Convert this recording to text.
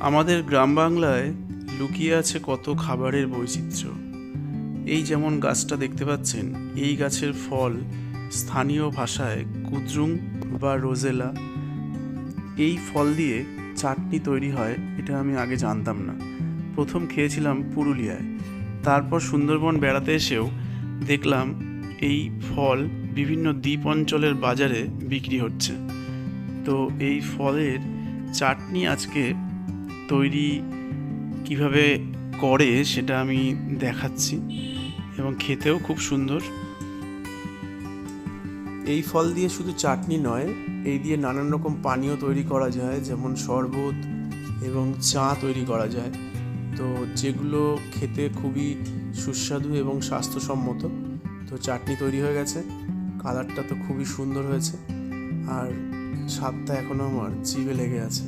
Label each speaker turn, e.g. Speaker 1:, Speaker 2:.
Speaker 1: আমাদের গ্রাম বাংলায় লুকিয়ে আছে কত খাবারের বৈচিত্র্য। এই যেমন গাছটা দেখতে পাচ্ছেন, এই গাছের ফল স্থানীয় ভাষায় কুদ্রুং বা রোজেলা। এই ফল দিয়ে চাটনি তৈরি হয়, এটা আমি আগে জানতাম না। প্রথম খেয়েছিলাম পুরুলিয়ায়। তারপর সুন্দরবন বেড়াতে এসেও দেখলাম এই ফল বিভিন্ন দ্বীপ অঞ্চলের বাজারে বিক্রি হচ্ছে। তো এই ফলের চাটনি আজকে তৈরি কীভাবে করে সেটা আমি দেখাচ্ছি এবং খেতেও খুব সুন্দর। এই ফল দিয়ে শুধু চাটনি নয়, এই দিয়ে নানান রকম পানীয় তৈরি করা যায়, যেমন শরবত এবং চা তৈরি করা যায়। তো যেগুলো খেতে খুবই সুস্বাদু এবং স্বাস্থ্যসম্মত, তো চাটনি তৈরি হয়ে গেছে। কালারটা তো খুবই সুন্দর হয়েছে, আর স্বাদটা এখনও আমার জিভে লেগে আছে।